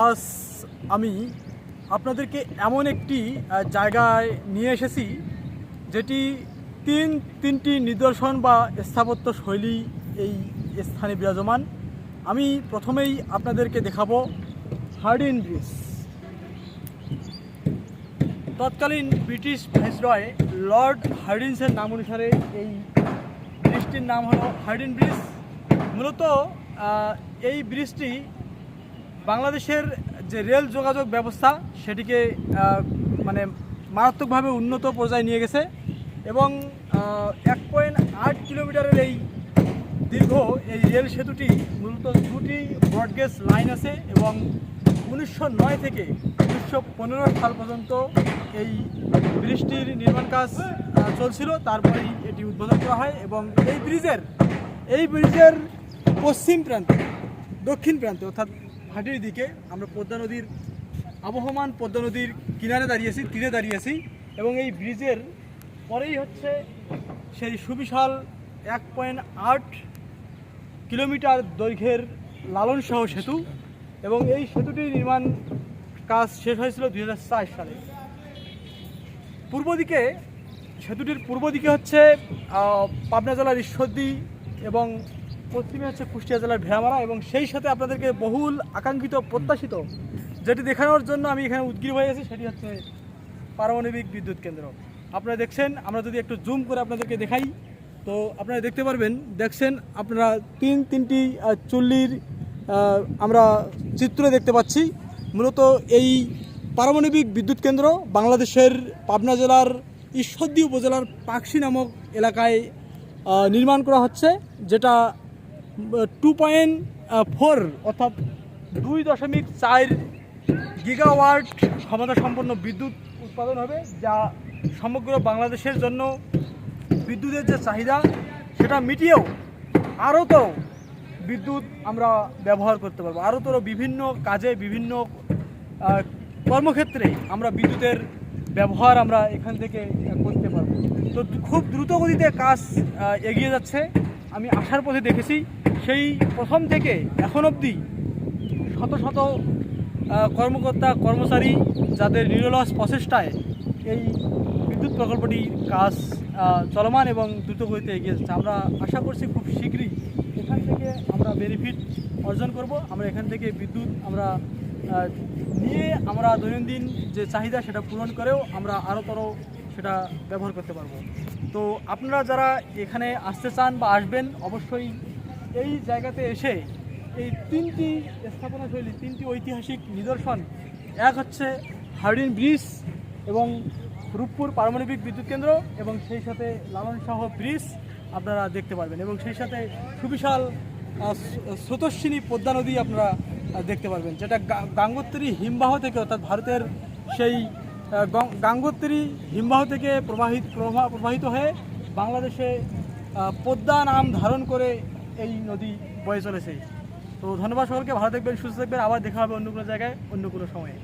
আজ আমি আপনাদেরকে এমন একটি জায়গায় নিয়ে এসেছি, যেটি তিন, তিনটি নিদর্শন বা স্থাপত্য শৈলী এই স্থানে বিরাজমান। আমি প্রথমেই আপনাদেরকে দেখাবো হার্ডিন ব্রিজ। তৎকালীন ব্রিটিশ ভাইসরয় লর্ড হার্ডিন্সের নাম অনুসারে এই ব্রিজটির নাম হলো হার্ডিন ব্রিজ। মূলত এই ব্রিজটি বাংলাদেশের যে রেল যোগাযোগ ব্যবস্থা, সেটিকে মানে মারাত্মকভাবে উন্নত পর্যায়ে নিয়ে গেছে এবং এক পয়েন্ট আট কিলোমিটারের এই দীর্ঘ এই রেল সেতুটি মূলত দুটি ব্রডগেজ লাইন আছে এবং উনিশশো নয় থেকে উনিশশো পনেরো সাল পর্যন্ত এই ব্রিজটির নির্মাণ কাজ চলছিল। তারপরেই এটি উদ্বোধন করা হয় এবং এই ব্রিজের এই ব্রিজের পশ্চিম প্রান্তে, দক্ষিণ প্রান্তে, অর্থাৎ ভাটির দিকে আমরা পদ্মা নদীর আবহমান, পদ্মা নদীর কিনারে দাঁড়িয়েছি তীরে দাঁড়িয়েছি এবং এই ব্রিজের পরেই হচ্ছে সেই সুবিশাল এক পয়েন্ট আট কিলোমিটার দৈর্ঘ্যের লালন সহ সেতু এবং এই সেতুটির নির্মাণ কাজ শেষ হয়েছিল দু হাজার চার সালে। পূর্ব দিকে, সেতুটির পূর্ব দিকে হচ্ছে পাবনা জেলার ঈশ্বরদী এবং পশ্চিমে হচ্ছে কুষ্টিয়া জেলার ভেড়ামারা এবং সেই সাথে আপনাদেরকে বহুল আকাঙ্ক্ষিত প্রত্যাশিত যেটি দেখানোর জন্য আমি এখানে উদ্গ্রীব হয়ে গেছি সেটি হচ্ছে পারমাণবিক বিদ্যুৎ কেন্দ্র। আপনারা দেখছেন, আমরা যদি একটু জুম করে আপনাদেরকে দেখাই, তো আপনারা দেখতে পারবেন, দেখছেন, আপনারা তিন, তিনটি চুল্লির আমরা চিত্র দেখতে পাচ্ছি। মূলত এই পারমাণবিক বিদ্যুৎ কেন্দ্র বাংলাদেশের পাবনা জেলার ঈশ্বরদী উপজেলার পাকশি নামক এলাকায় নির্মাণ করা হচ্ছে, যেটা টু পয়েন্ট ফোর অর্থাৎ দুই দশমিক চার গিগাওয়াট ক্ষমতা সম্পন্ন বিদ্যুৎ উৎপাদন হবে, যা সমগ্র বাংলাদেশের জন্য বিদ্যুতের যে চাহিদা, সেটা মিটিয়েও আরও তো বিদ্যুৎ আমরা ব্যবহার করতে পারব। আরও তো বিভিন্ন কাজে, বিভিন্ন কর্মক্ষেত্রে আমরা বিদ্যুতের ব্যবহার আমরা এখান থেকে করতে পারব। তো খুব দ্রুত গতিতে কাজ এগিয়ে যাচ্ছে। আমি আসার পথে দেখেছি সেই প্রথম থেকে এখন অবধি শত শত কর্মকর্তা, কর্মচারী যাদের নিরলস প্রচেষ্টায় এই বিদ্যুৎ প্রকল্পটির কাজ চলমান এবং দ্রুত গতিতে এগিয়ে যাচ্ছে। আমরা আশা করছি খুব শীঘ্রই এখান থেকে আমরা বেনিফিট অর্জন করব। আমরা এখান থেকে বিদ্যুৎ আমরা নিয়ে আমরা দৈনন্দিন যে চাহিদা সেটা পূরণ করেও আমরা আরও সেটা ব্যবহার করতে পারব। তো আপনারা যারা এখানে আসতে চান বা আসবেন, অবশ্যই এই জায়গাতে এসে এই তিনটি স্থাপনা শৈলী তিনটি ঐতিহাসিক নিদর্শন এক হচ্ছে হার্ডিন ব্রিজ এবং রূপপুর পারমাণবিক বিদ্যুৎ কেন্দ্র এবং সেই সাথে লালন শাহ ব্রিজ আপনারা দেখতে পারবেন এবং সেই সাথে সুবিশাল স্রোতস্বিনী পদ্মা নদী আপনারা দেখতে পারবেন যেটা গা- গাঙ্গোত্তরী হিমবাহ থেকে অর্থাৎ ভারতের সেই আহ, গং- গাঙ্গোত্তরী হিমবাহ থেকে প্রবাহিত প্রবাহিত হয়ে বাংলাদেশে পদ্মা নাম ধারণ করে এই নদী বয়ে চলেছে। তো ধন্যবাদ সকলকে, ভালো দেখবেন সুস্থ থাকবেন, আবার দেখা হবে অন্য কোনো জায়গায়, অন্য কোনো সময়ে।